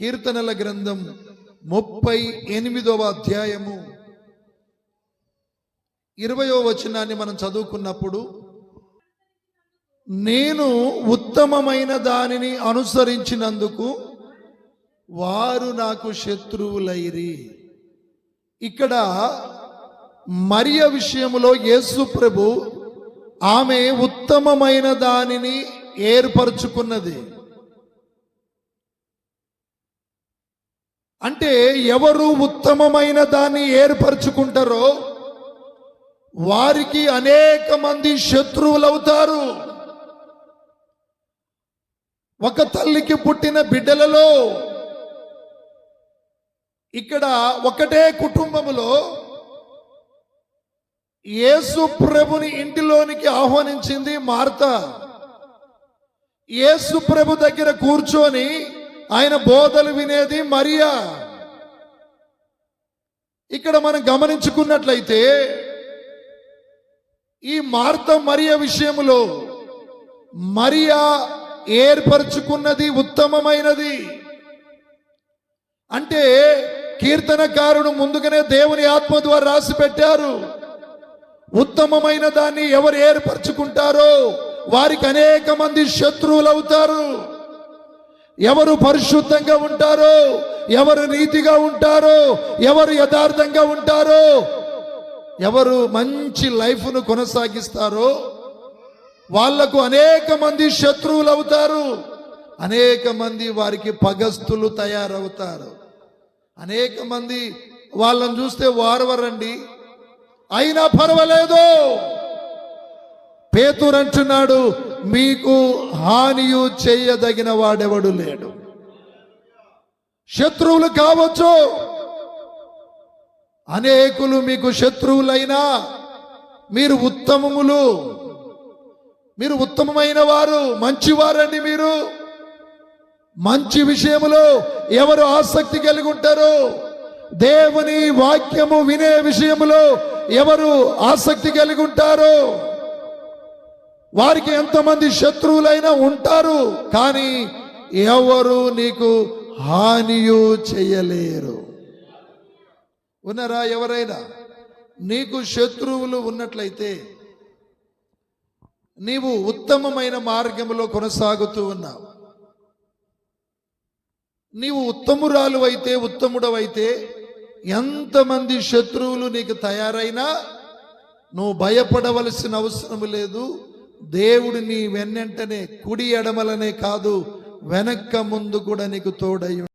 కీర్తనల గ్రంథం ముప్పై ఎనిమిదవ అధ్యాయము. ఇరవయో వచనాన్ని మనం చదువుకున్నప్పుడు నేను ఉత్తమమైన దానిని అనుసరించినందుకు వారు నాకు శత్రువులైరి. ఇక్కడ మరియ విషయంలో యేసు ప్రభు ఆమె ఉత్తమమైన దానిని ఏర్పరచుకున్నది. అంటే ఎవరు ఉత్తమమైన దాన్ని ఏర్పరచుకుంటారో వారికి అనేక మంది శత్రువులవుతారు. ఒక తల్లికి పుట్టిన బిడ్డలలో ఇక్కడ ఒకటే కుటుంబములో యేసు ప్రభుని ఇంటిలోనికి ఆహ్వానించింది మార్త. యేసు ప్రభు దగ్గర కూర్చొని ఆయన బోధలు వినేది మరియా. ఇక్కడ మనం గమనించుకున్నట్లయితే ఈ మార్త మరియ విషయంలో మరియా ఏర్పరచుకున్నది ఉత్తమమైనది. అంటే కీర్తనకారుడు ముందుగానే దేవుని ఆత్మ ద్వారా రాసి పెట్టారు. ఉత్తమమైన దాన్ని ఎవరు ఏర్పరచుకుంటారో వారికి అనేక మంది శత్రువులు అవుతారు ఎవరు పరిశుద్ధంగా ఉంటారో ఎవరు నీతిగా ఉంటారో ఎవరు యథార్థంగా ఉంటారో ఎవరు మంచి లైఫ్ను కొనసాగిస్తారో వాళ్ళకు అనేక మంది శత్రువులు అవుతారు అనేక మంది వారికి పగస్తులు తయారవుతారు. అనేక మంది వాళ్ళని చూస్తే వారవరండి. అయినా పర్వాలేదు. పేతురు అంటున్నాడు మీకు హానియు చేయదగిన వాడెవడు లేడు. శత్రువులు కావచ్చు. అనేకులు మీకు శత్రువులైనా మీరు ఉత్తమములు. మీరు ఉత్తమమైన వారు మంచివారండి మీరు. మంచి విషయములో ఎవరు ఆసక్తి కలిగి ఉంటారు? దేవుని వాక్యము వినే విషయములో ఎవరు ఆసక్తి కలిగి ఉంటారో? వారికి ఎంతమంది శత్రువులైనా ఉంటారు కానీ ఎవరు నీకు హానియు చేయలేరు. ఉన్నారా ఎవరైనా? నీకు శత్రువులు ఉన్నట్లయితే నీవు ఉత్తమమైన మార్గంలో కొనసాగుతూ ఉన్నావు. నీవు ఉత్తమురాలు అయితే ఉత్తముడవైతే ఎంతమంది శత్రువులు నీకు తయారైనా నువ్వు భయపడవలసిన అవసరం లేదు. దేవుడు నీ వెన్నంటనే కుడి ఎడమలనే కాదు వెనక్క ముందు కూడా నీకు తోడై